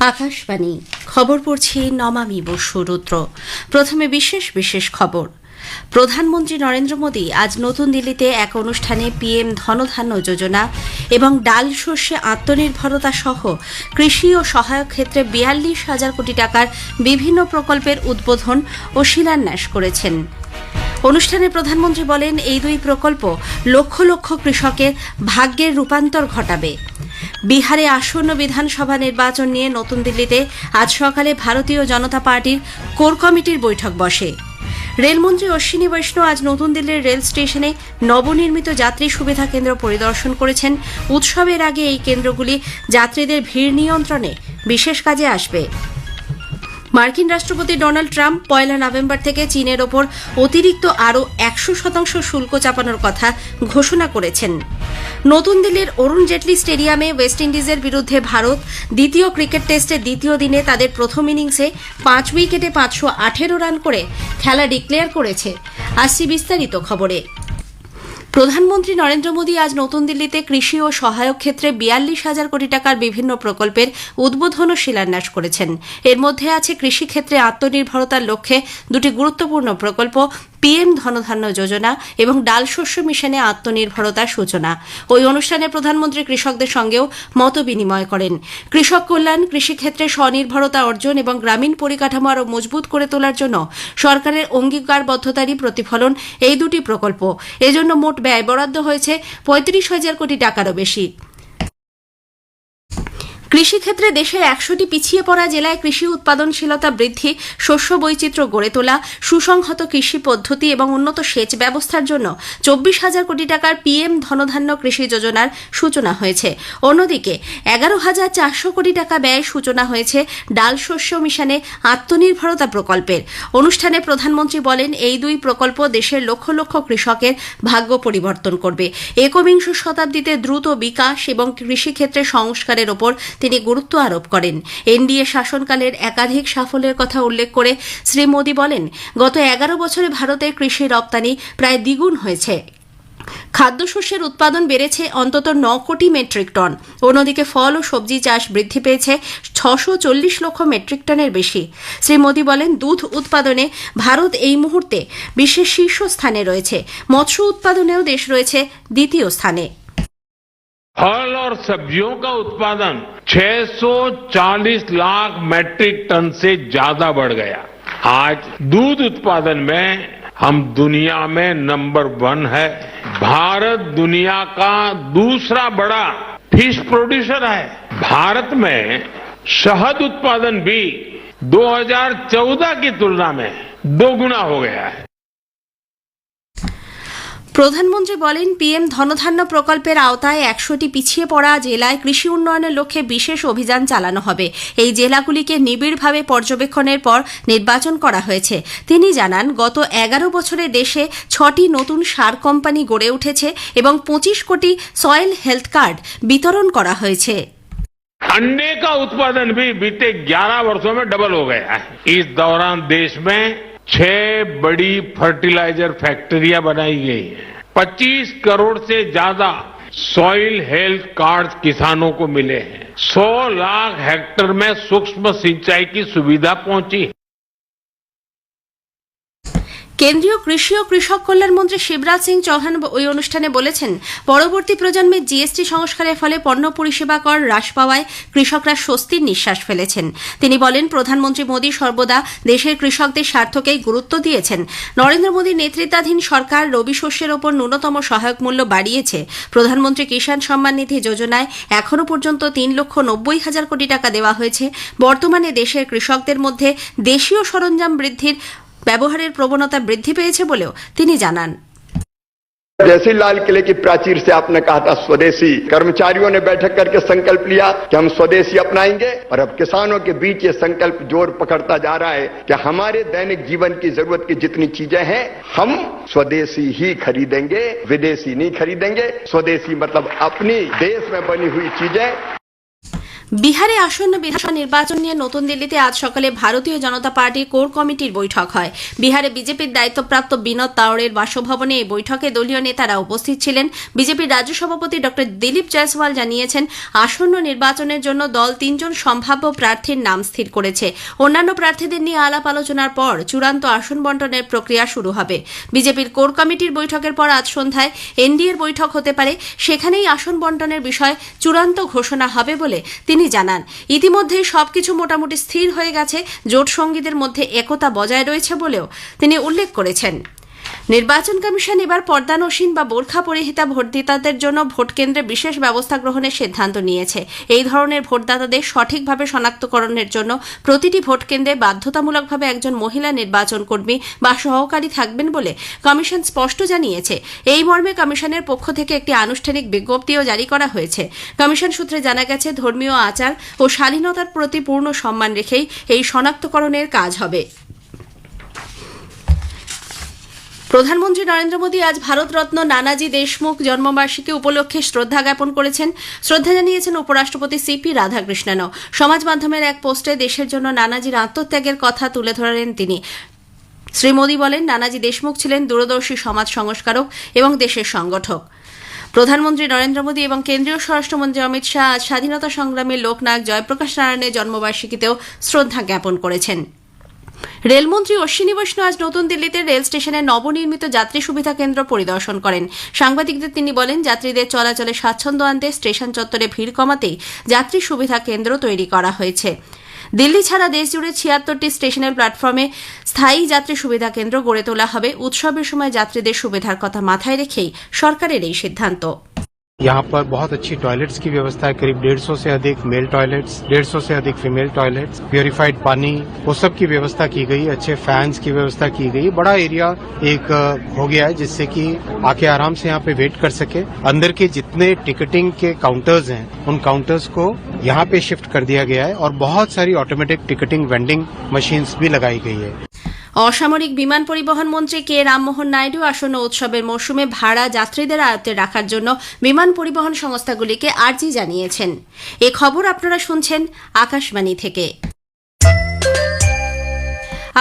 আকাশবাণী। খবর পড়ছি নমামি বসু রুদ্র। প্রথমে বিশেষ বিশেষ খবর। প্রধানমন্ত্রী নরেন্দ্র মোদী আজ নতুন দিল্লিতে এক অনুষ্ঠানে পিএম ধনধান্য যোজনা এবং ডাল শস্যে আত্মনির্ভরতা সহ কৃষি ও সহায়ক ক্ষেত্রে বিয়াল্লিশ হাজার কোটি টাকার বিভিন্ন প্রকল্পের উদ্বোধন ও শিলান্যাস করেছেন। অনুষ্ঠানে প্রধানমন্ত্রী বলেন, এই দুই প্রকল্প লক্ষ লক্ষ কৃষকের ভাগ্যের রূপান্তর ঘটাবে। বিহারে আসন্ন বিধানসভা নির্বাচন নিয়ে নতুন দিল্লিতে আজ সকালে ভারতীয় জনতা পার্টির কোর কমিটির বৈঠক বসে। রেলমন্ত্রী অশ্বিনী বৈষ্ণব আজ নতুন দিল্লির রেল স্টেশনে নবনির্মিত যাত্রী সুবিধা কেন্দ্র পরিদর্শন করেছেন। উৎসবের আগে এই কেন্দ্রগুলি যাত্রীদের ভিড় নিয়ন্ত্রণে বিশেষ কাজে আসবে। মার্কিন রাষ্ট্রপতি ডোনাল্ড ট্রাম্প পয়লা নভেম্বর থেকে চীনের ওপর অতিরিক্ত আরও একশো শতাংশ শুল্ক চাপানোর কথা ঘোষণা করেছেন। নতুন দিল্লির অরুণ জেটলি স্টেডিয়ামে ওয়েস্ট ইন্ডিজের বিরুদ্ধে ভারত দ্বিতীয় ক্রিকেট টেস্টের দ্বিতীয় দিনে তাদের প্রথম ইনিংসে পাঁচ উইকেটে পাঁচশো আঠেরো রান করে খেলা ডিক্লেয়ার করেছে। আসছি বিস্তারিত খবরে। প্রধানমন্ত্রী নরেন্দ্র মোদী আজ নতুন দিল্লিতে কৃষি ও সহায়ক ক্ষেত্রে বিয়াল্লিশ হাজার কোটি টাকার বিভিন্ন প্রকল্পের উদ্বোধন ও শিলান্যাস করেছেন। এর মধ্যে আছে কৃষিক্ষেত্রে আত্মনির্ভরতার লক্ষ্যে দুটি গুরুত্বপূর্ণ প্রকল্প পিএম ধনধান্য যোজনা এবং ডাল শস্য মিশনে আত্মনির্ভরতার সূচনা। ওই অনুষ্ঠানে প্রধানমন্ত্রী কৃষকদের সঙ্গেও মত বিনিময় করেন। কৃষক কল্যাণ, কৃষিক্ষেত্রে স্বনির্ভরতা অর্জন এবং গ্রামীণ পরিকাঠামো আরও মজবুত করে তোলার জন্য সরকারের অঙ্গীকারবদ্ধতারই প্রতিফলন এই দুটি প্রকল্প। এজন্য মোট ব্যয় বরাদ্দ হয়েছে পঁয়ত্রিশ হাজার কোটি টাকারও বেশি। কৃষিক্ষেত্রে দেশের একশোটি পিছিয়ে পড়া জেলায় কৃষি উৎপাদনশীলতা বৃদ্ধি, শস্য বৈচিত্র্য গড়ে তোলা, সুসংহত কৃষি পদ্ধতি এবং উন্নত সেচ ব্যবস্থার জন্য চব্বিশ হাজার কোটি টাকার পিএম ধনধান্য কৃষি যোজনার সূচনা হয়েছে। অন্যদিকে, এগারো হাজার চারশো কোটি টাকা ব্যয় সূচনা হয়েছে ডাল শস্য মিশনে আত্মনির্ভরতা প্রকল্পের। অনুষ্ঠানে প্রধানমন্ত্রী বলেন, এই দুই প্রকল্প দেশের লক্ষ লক্ষ কৃষকের ভাগ্য পরিবর্তন করবে। একবিংশ শতাব্দীতে দ্রুত বিকাশ এবং কৃষিক্ষেত্রে সংস্কারের ওপর তিনি গুরুত্ব আরোপ করেন। এনডিএ শাসনকালের একাধিক সাফল্যের কথা উল্লেখ করে শ্রী মোদী বলেন, গত এগারো বছরে ভারতের কৃষি রপ্তানি প্রায় দ্বিগুণ হয়েছে। খাদ্যশস্যের উৎপাদন বেড়েছে অন্তত ন কোটি মেট্রিক টন। অন্যদিকে ফল ও সবজি চাষ বৃদ্ধি পেয়েছে ছশো চল্লিশ লক্ষ মেট্রিক টনের বেশি। শ্রী মোদী বলেন, দুধ উৎপাদনে ভারত এই মুহূর্তে বিশ্বের শীর্ষস্থানে রয়েছে। মৎস্য উৎপাদনেও দেশ রয়েছে দ্বিতীয় স্থানে। फल और सब्जियों का उत्पादन 640 लाख मैट्रिक टन से ज़्यादा बढ़ गया। आज दूध उत्पादन में हम दुनिया में नंबर वन है। भारत दुनिया का दूसरा बड़ा फ़िश प्रोड्यूसर है। भारत में शहद उत्पादन भी 2014 की तुलना में दोगुना हो गया है। প্রধানমন্ত্রী বলেন পিএম ধনধান্য প্রকল্পের আওতায় একশোটি পিছিয়ে পড়া জেলায় কৃষি উন্নয়নের লক্ষ্যে বিশেষ অভিযান চালানো হবে এই জেলাগুলিকে নিবিড়ভাবে পর্যবেক্ষণের পর নির্বাচন করা হয়েছে তিনি জানান গত এগারো বছরে দেশে ছটি নতুন সার কোম্পানি গড়ে উঠেছে এবং পঁচিশ কোটি সয়েল হেলথ কার্ড বিতরণ করা হয়েছে अंडे का उत्पादन भी बीते 11 वर्षों में डबल हो गया है इस दौरान देश में छह बड़ी फर्टिलाइज़र फैक्ट्रियाँ बनाई गई हैं। 25 करोड़ से ज़्यादा सॉइल हेल्थ कार्ड किसानों को मिले हैं। 100 लाख हेक्टर में सूक्ष्म सिंचाई की सुविधा पहुँची है। কেন্দ্রীয় কৃষি ও কৃষক কল্যাণ মন্ত্রী শিবরাজ সিং চৌহান ওই অনুষ্ঠানে বলেছেন, পরবর্তী প্রজন্মের জিএসটি সংস্কারের ফলে পণ্য পরিষেবা কর হ্রাস পাওয়ায় কৃষকরা স্বস্তির নিঃশ্বাস ফেলেছেন। তিনি বলেন, প্রধানমন্ত্রী মোদী সর্বদা দেশের কৃষকদের স্বার্থকেই গুরুত্ব দিয়েছেন। নরেন্দ্র মোদীর নেতৃত্বাধীন সরকার রবি শস্যের ওপর ন্যূনতম সহায়ক মূল্য বাড়িয়েছে। প্রধানমন্ত্রী কিষাণ সম্মান নিধি যোজনায় এখনও পর্যন্ত তিন লক্ষ নব্বই হাজার কোটি টাকা দেওয়া হয়েছে। বর্তমানে দেশের কৃষকদের মধ্যে দেশীয় সরঞ্জাম বৃদ্ধির ব্যবহারের প্রবণতা বৃদ্ধি পেয়েছে বলেও তিনি জানান जैसे लाल किले की प्राचीर से आपने कहा था स्वदेशी कर्मचारियों ने बैठक करके संकल्प लिया कि हम स्वदेशी अपनाएंगे और अब किसानों के बीच ये संकल्प जोर पकड़ता जा रहा है कि हमारे दैनिक जीवन की जरूरत की जितनी चीजें हैं हम स्वदेशी ही खरीदेंगे विदेशी नहीं खरीदेंगे स्वदेशी मतलब अपनी देश में बनी हुई चीजें বিহারে আসন্ন বিধানসভা নির্বাচন নিয়ে নতুন দিল্লিতে আজ সকালে ভারতীয় জনতা পার্টির কোর কমিটির বৈঠক হয়। বিহারে বিজেপির দায়িত্বপ্রাপ্ত বিনোদ তাওড়ের বাসভবনে এই বৈঠকে দলীয় নেতারা উপস্থিত ছিলেন। বিজেপির রাজ্য সভাপতি ড দিলীপ জয়সওয়াল জানিয়েছেন, আসন্ন নির্বাচনের জন্য দল তিনজন সম্ভাব্য প্রার্থীর নাম স্থির করেছে। অন্যান্য প্রার্থীদের নিয়ে আলাপ আলোচনার পর চূড়ান্ত আসন বন্টনের প্রক্রিয়া শুরু হবে। বিজেপির কোর কমিটির বৈঠকের পর আজ সন্ধ্যায় এনডিএর বৈঠক হতে পারে। সেখানেই আসন বন্টনের বিষয় চূড়ান্ত ঘোষণা হবে বলে তিনি জানান। ইতিমধ্যে সবকিছু মোটামুটি স্থির হয়ে গেছে, জোট সঙ্গীদের মধ্যে একতা বজায় রয়েছে বলেও তিনি উল্লেখ করেছেন। নির্বাচন কমিশন এবার পর্দানসীন বা বোরখা পরিহিতা ভোটদাতাদের জন্য ভোট কেন্দ্রে বিশেষ ব্যবস্থা গ্রহণের সিদ্ধান্ত নিয়েছে। এই ধরনের ভোটদাতাদের সঠিকভাবে শনাক্তকরণের জন্য প্রতিটি ভোট কেন্দ্রে বাধ্যতামূলকভাবে একজন মহিলা নির্বাচন কর্মী বা সহকারী থাকবেন বলে কমিশন স্পষ্ট জানিয়েছে। এই মর্মে কমিশনের পক্ষ থেকে একটি আনুষ্ঠানিক বিজ্ঞপ্তিও জারি করা হয়েছে। কমিশন সূত্রে জানা গেছে, ধর্মীয় আচার ও শালীনতার প্রতি পূর্ণ সম্মান রেখেই এই শনাক্তকরণের কাজ হবে। প্রধানমন্ত্রী নরেন্দ্র মোদী আজ ভারতরত্ন নানাজি দেশমুখ জন্মবার্ষিকী উপলক্ষে শ্রদ্ধা জ্ঞাপন করেছেন। শ্রদ্ধা জানিয়েছেন উপরাষ্ট্রপতি সিপি রাধাকৃষ্ণনও। সমাজ মাধ্যমের এক পোস্টে দেশের জন্য নানাজির আত্মত্যাগের কথা তুলে ধরেন তিনি। শ্রী মোদী বলেন, নানাজি দেশমুখ ছিলেন দূরদর্শী সমাজ সংস্কারক এবং দেশের সংগঠক। প্রধানমন্ত্রী নরেন্দ্র মোদী এবং কেন্দ্রীয় স্বরাষ্ট্রমন্ত্রী অমিত শাহ আজ স্বাধীনতা সংগ্রামী লোকনায়ক জয়প্রকাশ নারায়ণের জন্মবার্ষিকীতেও শ্রদ্ধা জ্ঞাপন করেছেন। রেলমন্ত্রী অশ্বিনী বৈষ্ণব আজ নতুন দিল্লিতে রেল স্টেশনে নবনির্মিত যাত্রী সুবিধা কেন্দ্র পরিদর্শন করেন। সাংবাদিকদের তিনি বলেন, যাত্রীদের চলাচলে স্বাচ্ছন্দ্য আনতে স্টেশন চত্বরে ভিড় কমাতেই যাত্রী সুবিধা কেন্দ্র তৈরি করা হয়েছে। দিল্লি ছাড়া দেশজুড়ে ছিয়াত্তরটি স্টেশনের প্ল্যাটফর্মে স্থায়ী যাত্রী সুবিধা কেন্দ্র গড়ে তোলা হবে। উৎসবের সময় যাত্রীদের সুবিধার কথা মাথায় রেখেই সরকারের এই সিদ্ধান্ত। यहाँ पर बहुत अच्छी टॉयलेट्स की व्यवस्था है। करीब डेढ़ सौ से अधिक मेल टॉयलेट्स डेढ़ सौ से अधिक फीमेल टॉयलेट्स प्योरीफाइड पानी, वो सब की व्यवस्था की गई, अच्छे फैंस की व्यवस्था की गई। बड़ा एरिया एक हो गया है जिससे कि आके आराम से यहाँ पे वेट कर सके। अंदर के जितने टिकटिंग के काउंटर्स हैं, उन काउंटर्स को यहाँ पे शिफ्ट कर दिया गया है और बहुत सारी ऑटोमेटिक टिकटिंग वेंडिंग मशीन्स भी लगाई गई है। অসামরিক বিমান পরিবহন মন্ত্রী কে রামমোহন নাইডু আসন্ন উৎসবের মৌসুমে ভাড়া যাত্রীদের আয়ত্তে রাখার জন্য বিমান পরিবহন সংস্থাগুলিকে আর্জি জানিয়েছেন। এ খবর আপনারা শুনছেন আকাশবাণী থেকে।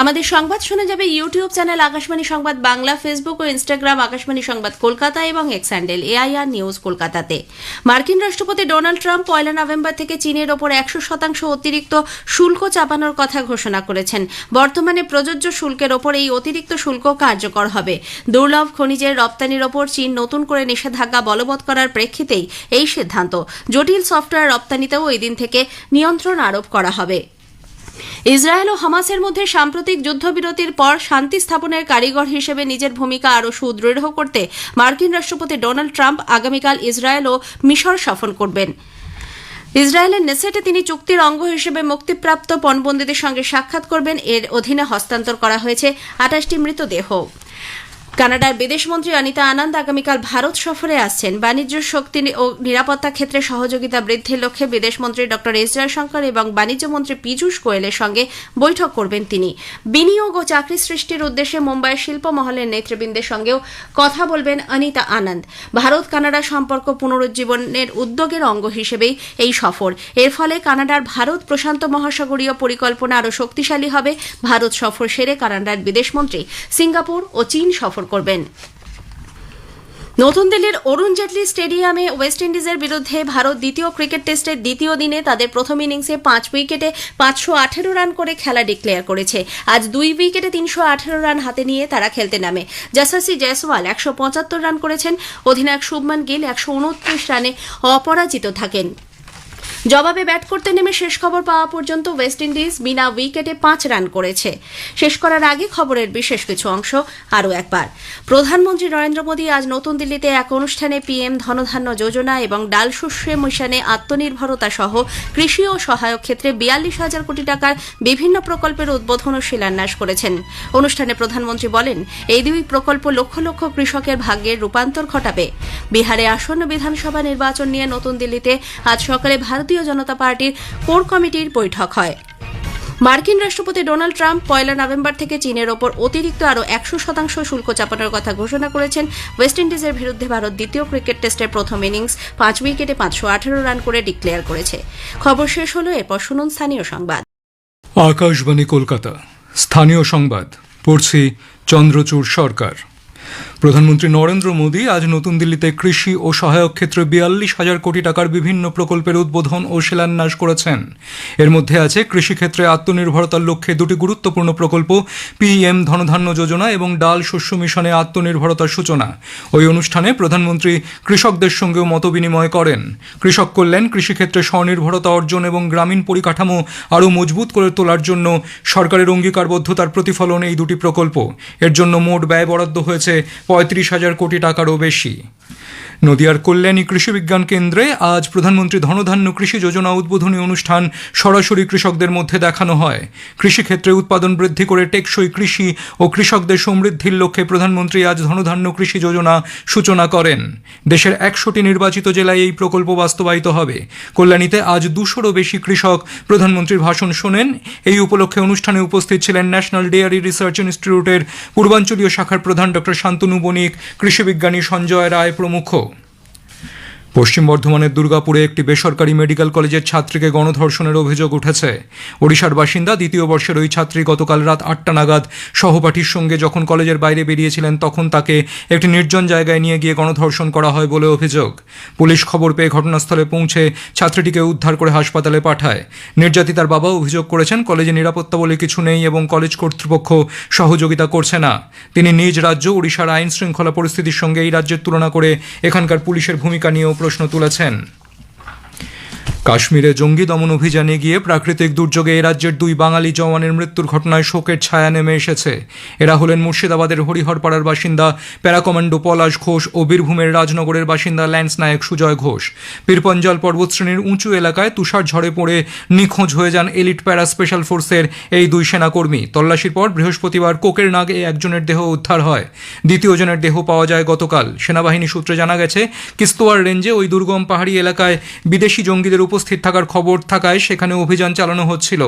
আমাদের সংবাদ শোনা যাবে YouTube channel Akashvani Sangbad Bangla, Facebook ও ইনস্টাগ্রাম, আকাশবাণী সংবাদ কলকাতা এবং এক্স হ্যান্ডেল এআইআর নিউজ কলকাতাতে। মার্কিন রাষ্ট্রপতি ডোনাল্ড ট্রাম্প পয়লা নভেম্বর থেকে চীনের ওপর একশো শতাংশ অতিরিক্ত শুল্ক চাপানোর কথা ঘোষণা করেছেন। বর্তমানে প্রযোজ্য শুল্কের ওপর এই অতিরিক্ত শুল্ক কার্যকর হবে। দুর্লভ খনিজের রপ্তানির ওপর চীন নতুন করে নিষেধাজ্ঞা বলবৎ করার প্রেক্ষিতেই এই সিদ্ধান্ত। জটিল সফটওয়্যার রপ্তানিতেও এই দিন থেকে নিয়ন্ত্রণ আরোপ করা হবে। ইসরায়েল ও হামাসের মধ্যে সাম্প্রতিক যুদ্ধবিরতির পর শান্তি স্থাপনের কারিগর হিসেবে নিজের ভূমিকা আরও সুদৃঢ় করতে মার্কিন রাষ্ট্রপতি ডোনাল্ড ট্রাম্প আগামীকাল ইসরায়েল ও মিশর সফর করবেন। ইসরায়েলের নেসেটে তিনি চুক্তির অঙ্গ হিসেবে মুক্তিপ্রাপ্ত পণবন্দীদের সঙ্গে সাক্ষাৎ করবেন। এর অধীনে হস্তান্তর করা হয়েছে আঠাশটি মৃতদেহ। কানাডার বিদেশমন্ত্রী অনিতা আনন্দ আগামীকাল ভারত সফরে আসছেন। বাণিজ্য, শক্তি ও নিরাপত্তা ক্ষেত্রে সহযোগিতা বৃদ্ধির লক্ষ্যে বিদেশমন্ত্রী ড. এস. জয়শঙ্কর এবং বাণিজ্য মন্ত্রী পীযূষ গোয়েলের সঙ্গে বৈঠক করবেন তিনি। বিনিয়োগ ও চাকরি সৃষ্টির উদ্দেশ্যে মুম্বাইয়ের শিল্প মহলের নেতৃবৃন্দের সঙ্গেও কথা বলবেন অনিতা আনন্দ। ভারত কানাডা সম্পর্ক পুনরুজ্জীবনের উদ্যোগের অঙ্গ হিসেবেই এই সফর। এর ফলে কানাডার ভারত প্রশান্ত মহাসাগরীয় পরিকল্পনা আরও শক্তিশালী হবে। ভারত সফর সেরে কানাডার বিদেশমন্ত্রী সিঙ্গাপুর ও চীন সফর করবেন। নতুন দিল্লির অরুণ জেটলি স্টেডিয়ামে ওয়েস্ট ইন্ডিজের বিরুদ্ধে ভারত দ্বিতীয় ক্রিকেট টেস্টের দ্বিতীয় দিনে তাদের প্রথম ইনিংসে পাঁচ উইকেটে পাঁচশো আঠেরো রান করে খেলা ডিক্লেয়ার করেছে। আজ দুই উইকেটে তিনশো আঠেরো রান হাতে নিয়ে তারা খেলতে নামে। জাসাসি জয়সওয়াল একশো পঁচাত্তর রান করেছেন, অধিনায়ক শুভমান গিল একশো উনত্রিশ রানে অপরাজিত থাকেন। জবাবে ব্যাট করতে নেমে শেষ খবর পাওয়া পর্যন্ত ওয়েস্ট ইন্ডিজ বিনা উইকেটে পাঁচ রান করেছে। শেষ করার আগে খবরের বিশেষ কিছু অংশ আরও একবার। প্রধানমন্ত্রী নরেন্দ্র মোদী আজ নতুন দিল্লিতে এক অনুষ্ঠানে পিএম ধনধান্য যোজনা এবং ডাল শস্যে মিশনে আত্মনির্ভরতা সহ কৃষি ও সহায়ক ক্ষেত্রে বিয়াল্লিশ হাজার কোটি টাকার বিভিন্ন প্রকল্পের উদ্বোধন ও শিলান্যাস করেছেন। অনুষ্ঠানে প্রধানমন্ত্রী বলেন, এই দুই প্রকল্প লক্ষ লক্ষ কৃষকের ভাগ্যের রূপান্তর ঘটাবে। বিহারে আসন্ন বিধানসভা নির্বাচন নিয়ে নতুন দিল্লিতে আজ সকালে ভারতীয় জনতা পার্টির কোর কমিটির বৈঠক হয়। মার্কিন রাষ্ট্রপতি ডোনাল্ড ট্রাম্প পয়লা নভেম্বর থেকে চীনের ওপর অতিরিক্ত আরও একশো শতাংশ শুল্ক চাপানোর কথা ঘোষণা করেছেন ওয়েস্ট ইন্ডিজের বিরুদ্ধে ভারত দ্বিতীয় ক্রিকেট টেস্টের প্রথম ইনিংস পাঁচ উইকেটে পাঁচশো আঠারো রান করে ডিক্লেয়ার করেছে। খবর শেষ হলো এরপর শুনুন স্থানীয় সংবাদ। আকাশবাণী কলকাতা। স্থানীয় সংবাদ, পড়ছি চন্দ্রচূড় সরকার। প্রধানমন্ত্রী নরেন্দ্র মোদী আজ নতুন দিল্লিতে কৃষি ও সহায়ক ক্ষেত্রে বিয়াল্লিশ হাজার কোটি টাকার বিভিন্ন প্রকল্পের উদ্বোধন ও শিলান্যাস করেছেন। এর মধ্যে আছে কৃষিক্ষেত্রে আত্মনির্ভরতার লক্ষ্যে দুটি গুরুত্বপূর্ণ প্রকল্প পিএম ধনধান্য যোজনা এবং ডাল শস্য মিশনে আত্মনির্ভরতার সূচনা। ওই অনুষ্ঠানে প্রধানমন্ত্রী কৃষকদের সঙ্গেও মতবিনিময় করেন। কৃষক কল্যাণ কৃষিক্ষেত্রে স্বনির্ভরতা অর্জন এবং গ্রামীণ পরিকাঠামো আরও মজবুত করে তোলার জন্য সরকারের অঙ্গীকারবদ্ধতার প্রতিফলন এই দুটি প্রকল্প। এর জন্য মোট ব্যয় বরাদ্দ হয়েছে পঁয়ত্রিশ হাজার কোটি টাকারও বেশি। নদিয়ার কল্যাণী কৃষি বিজ্ঞান কেন্দ্রে আজ প্রধানমন্ত্রী ধনধান্য কৃষি যোজনা উদ্বোধনী অনুষ্ঠান সরাসরি কৃষকদের মধ্যে দেখানো হয়। কৃষিক্ষেত্রে উৎপাদন বৃদ্ধি করে টেকসই কৃষি ও কৃষকদের সমৃদ্ধির লক্ষ্যে প্রধানমন্ত্রী আজ ধনধান্য কৃষি যোজনা সূচনা করেন। দেশের একশোটি নির্বাচিত জেলায় এই প্রকল্প বাস্তবায়িত হবে। কল্যাণীতে আজ দুশোরও বেশি কৃষক প্রধানমন্ত্রীর ভাষণ শোনেন। এই উপলক্ষে অনুষ্ঠানে উপস্থিত ছিলেন ন্যাশনাল ডেয়ারি রিসার্চ ইনস্টিটিউটের পূর্বাঞ্চলীয় শাখার প্রধান ডক্টর শান্তনু বণিক কৃষিবিজ্ঞানী সঞ্জয় রায় প্রমুখ। পশ্চিম বর্ধমানের দুর্গাপুরে একটি বেসরকারি মেডিকেল কলেজের ছাত্রীকে গণধর্ষণের অভিযোগ উঠেছে। ওড়িশার বাসিন্দা দ্বিতীয় বর্ষের ওই ছাত্রী গতকাল রাত আটটা নাগাদ সহপাঠীর সঙ্গে যখন কলেজের বাইরে বেরিয়েছিলেন তখন তাকে একটি নির্জন জায়গায় নিয়ে গিয়ে গণধর্ষণ করা হয় বলে অভিযোগ। পুলিশ খবর পেয়ে ঘটনাস্থলে পৌঁছে ছাত্রীটিকে উদ্ধার করে হাসপাতালে পাঠায়। নির্যাতিতার বাবা অভিযোগ করেছেন, কলেজে নিরাপত্তা বলে কিছু নেই এবং কলেজ কর্তৃপক্ষ সহযোগিতা করছে না। তিনি নিজ রাজ্য, ওড়িশার আইন শৃঙ্খলা পরিস্থিতির সঙ্গে এই রাজ্যের তুলনা করে এখানকার পুলিশের ভূমিকা নিয়েও প্রশ্ন তুলেছেন। কাশ্মীরে জঙ্গি দমন অভিযানে গিয়ে প্রাকৃতিক দুর্যোগে এ রাজ্যের দুই বাঙালি জওয়ানের মৃত্যুর ঘটনায় শোকের ছায়া নেমে এসেছে। এরা হলেন মুর্শিদাবাদের হরিহরপাড়ার বাসিন্দা প্যারাকমান্ডো পলাশ ঘোষ ও বীরভূমের রাজনগরের বাসিন্দা ল্যান্স নায়ক সুজয় ঘোষ। পীরপঞ্জাল পর্বতশ্রেণীর উঁচু এলাকায় তুষার ঝড়ে পড়ে নিখোঁজ হয়ে যান এলিট প্যারা স্পেশাল ফোর্সের এই দুই সেনাকর্মী। তল্লাশির পর বৃহস্পতিবার কোকের নাগে একজনের দেহ উদ্ধার হয়। দ্বিতীয় জনের দেহ পাওয়া যায় গতকাল। সেনাবাহিনী সূত্রে জানা গেছে, কিস্তোয়ার রেঞ্জে ওই দুর্গম পাহাড়ি এলাকায় বিদেশি জঙ্গিদের উপস্থিত থাকার খবর থাকায় সেখানে অভিযান চালানো হচ্ছিল।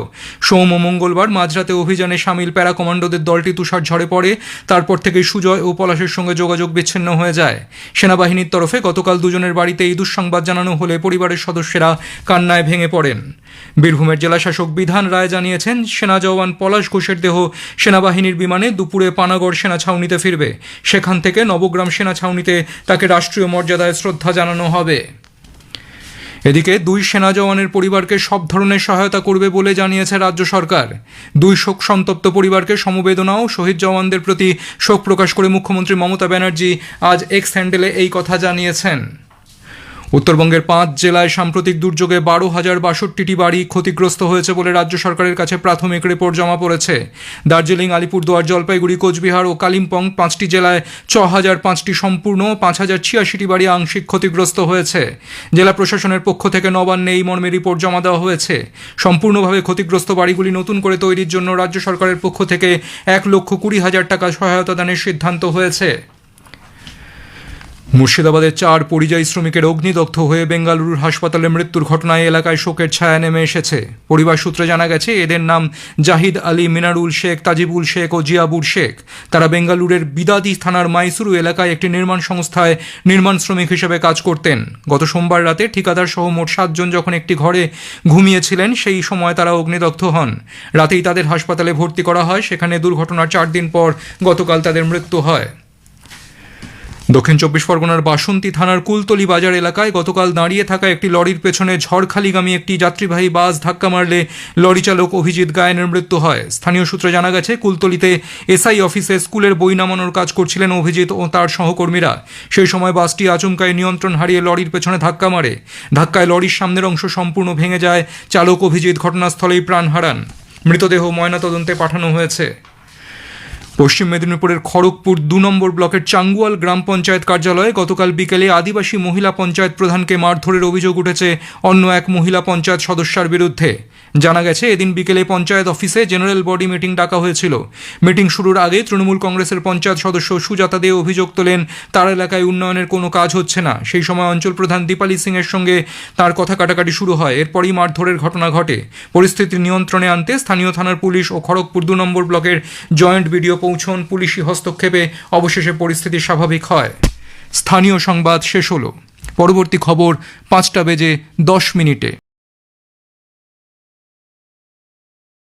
সোম ও মঙ্গলবার মাঝরাতে অভিযানে সামিল প্যারা কমান্ডোদের দলটি তুষার ঝরে পড়ে, তারপর থেকে সুজয় ও পলাশের সঙ্গে যোগাযোগ বিচ্ছিন্ন হয়ে যায়। সেনাবাহিনীর তরফে গতকাল দুজনের বাড়িতে এই দুঃসংবাদ জানানো হলে পরিবারের সদস্যরা কান্নায় ভেঙে পড়েন। বীরভূমের জেলাশাসক বিধান রায় জানিয়েছেন, সেনা জওয়ান পলাশ ঘোষের দেহ সেনাবাহিনীর বিমানে দুপুরে পানাগড় সেনা ছাউনিতে ফিরবে। সেখান থেকে নবগ্রাম সেনা ছাউনিতে তাকে রাষ্ট্রীয় মর্যাদায় শ্রদ্ধা জানানো হবে। এদিকে দুই সেনা জওয়ানের পরিবারকে সব ধরনের সহায়তা করবে বলে জানিয়েছে রাজ্য সরকার। দুই শোক সন্তপ্ত পরিবারকে সমবেদনা ও শহীদ জওয়ানদের প্রতি শোক প্রকাশ করে মুখ্যমন্ত্রী মমতা ব্যানার্জি আজ এক্স হ্যান্ডেলে এই কথা জানিয়েছেন। উত্তরবঙ্গের পাঁচ জেলায় সাম্প্রতিক দুর্যোগে বারো হাজার বাষট্টিটি বাড়ি ক্ষতিগ্রস্ত হয়েছে বলে রাজ্য সরকারের কাছে প্রাথমিক রিপোর্ট জমা পড়েছে। দার্জিলিং, আলিপুরদুয়ার, জলপাইগুড়ি, কোচবিহার ও কালিম্পং পাঁচটি জেলায় ছ হাজার পাঁচটি সম্পূর্ণ পাঁচ হাজার ছিয়াশিটি বাড়ি আংশিক ক্ষতিগ্রস্ত হয়েছে। জেলা প্রশাসনের পক্ষ থেকে নবান্নে এই মর্মে রিপোর্ট জমা দেওয়া হয়েছে। সম্পূর্ণভাবে ক্ষতিগ্রস্ত বাড়িগুলি নতুন করে তৈরির জন্য রাজ্য সরকারের পক্ষ থেকে এক লক্ষ কুড়ি হাজার টাকা সহায়তা দানের সিদ্ধান্ত হয়েছে। মুর্শিদাবাদের চার পরিযায়ী শ্রমিকের অগ্নিদগ্ধ হয়ে বেঙ্গালুরুর হাসপাতালে মৃত্যুর ঘটনায় এলাকায় শোকের ছায়া নেমে এসেছে। পরিবার সূত্রে জানা গেছে, এদের নাম জাহিদ আলী মিনারুল শেখ, তাজিবুল শেখ ও জিয়াবুর শেখ। তারা বেঙ্গালুরের বিদাদি থানার মাইসুরু এলাকায় একটি নির্মাণ সংস্থায় নির্মাণ শ্রমিক হিসেবে কাজ করতেন। গত সোমবার রাতে ঠিকাদার সহ মোট সাতজন যখন একটি ঘরে ঘুমিয়েছিলেন, সেই সময় তারা অগ্নিদগ্ধ হন। রাতেই তাদের হাসপাতালে ভর্তি করা হয়। সেখানে দুর্ঘটনার চার দিন পর গতকাল তাদের মৃত্যু হয়। দক্ষিণ চব্বিশ পরগনার বাসন্তী থানার কুলতলি বাজার এলাকায় গতকাল দাঁড়িয়ে থাকা একটি লরির পেছনে ঝড়খালিগামী একটি যাত্রীবাহী বাস ধাক্কা মারলে লরি চালক অভিজিৎ গায়নের মৃত্যু হয়। স্থানীয় সূত্রে জানা গেছে, কুলতলিতে এসআই অফিসে স্কুলের বই নামানোর কাজ করছিলেন অভিজিৎ ও তার সহকর্মীরা। সেই সময় বাসটি আচমকায় নিয়ন্ত্রণ হারিয়ে লরির পেছনে ধাক্কা মারে। ধাক্কায় লরির সামনের অংশ সম্পূর্ণ ভেঙে যায়। চালক অভিজিৎ ঘটনাস্থলেই প্রাণ হারান। মৃতদেহ ময়নাতদন্তে পাঠানো হয়েছে। পশ্চিম মেদিনীপুরের খড়গপুর দু নম্বর ব্লকের চাঙ্গুয়াল গ্রাম পঞ্চায়েত কার্যালয়ে গতকাল বিকেলে আদিবাসী মহিলা পঞ্চায়েত প্রধানকে মারধরের অভিযোগ উঠেছে অন্য এক মহিলা পঞ্চায়েত সদস্যার বিরুদ্ধে। জানা গেছে, এদিন বিকেলে পঞ্চায়েত অফিসে জেনারেল বডি মিটিং ডাকা হয়েছিল। মিটিং শুরুর আগে তৃণমূল কংগ্রেসের পঞ্চায়েত সদস্য সুজাতা দে অভিযোগ তোলেন, তার এলাকায় উন্নয়নের কোনো কাজ হচ্ছে না। সেই সময় অঞ্চল প্রধান দীপালি সিং এর সঙ্গে তার কথা কাটাকাটি শুরু হয়। এরপরই মারধরের ঘটনা ঘটে। পরিস্থিতি নিয়ন্ত্রণে আনতে স্থানীয় থানার পুলিশ ও খড়গপুর দু নম্বর ব্লকের জয়েন্ট ভিডিও পৌঁছন। পুলিশি হস্তক্ষেপে অবশেষে পরিস্থিতি স্বাভাবিক হয়। স্থানীয় সংবাদ শেষ হলো। পরবর্তী খবর পাঁচটা বেজে দশ মিনিটে।